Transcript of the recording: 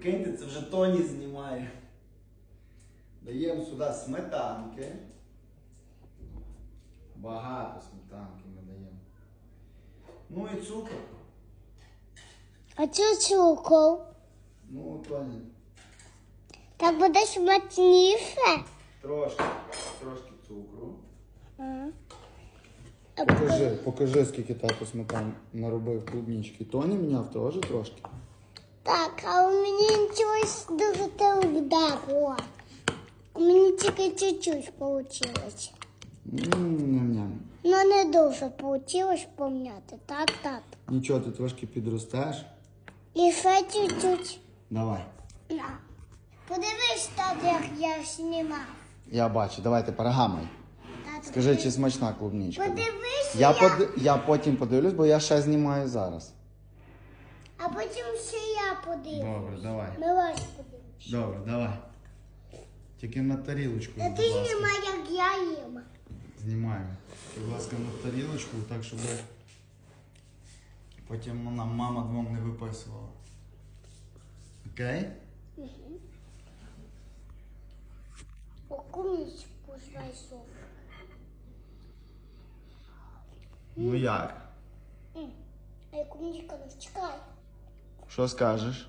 Прикиньте, це вже Тоні знімає. Даємо сюди сметанки. Багато сметанки ми даємо. Ну і цукор. А це цукор. Ну, Тоні, Так буде смачніше. трошки, трошки цукру. Покажи, покажи, скільки тато сметан наробив клубнички. Тоні міняв теж трошки. Так, а у мене чогось дуже вдарило. У мене тільки чуть-чуть. Ням-ням. Ну не дуже вийшло помняти. Так, так. Нічого, ти трошки підростеш. І ще чуть-чуть. Давай. На. Подивись, так, як я знімав. Я бачу, давай ти перегамай. Скажи, чи смачна клубничка? Подивись, Я, я, под... я потім подивлюсь, бо я ще знімаю зараз. А потім ще я подивлюсь. Добре, давай. Ми вас подивимось. Добре, давай. Тільки на тарілочку, А будь ти знімай, як я їм. Знімаємо. Будь ласка, на тарілочку, так, щоб потім нам мама двом не виписувала. Окей? Окунечку знайшов. Ну як? А якунечка не чекай. suas casas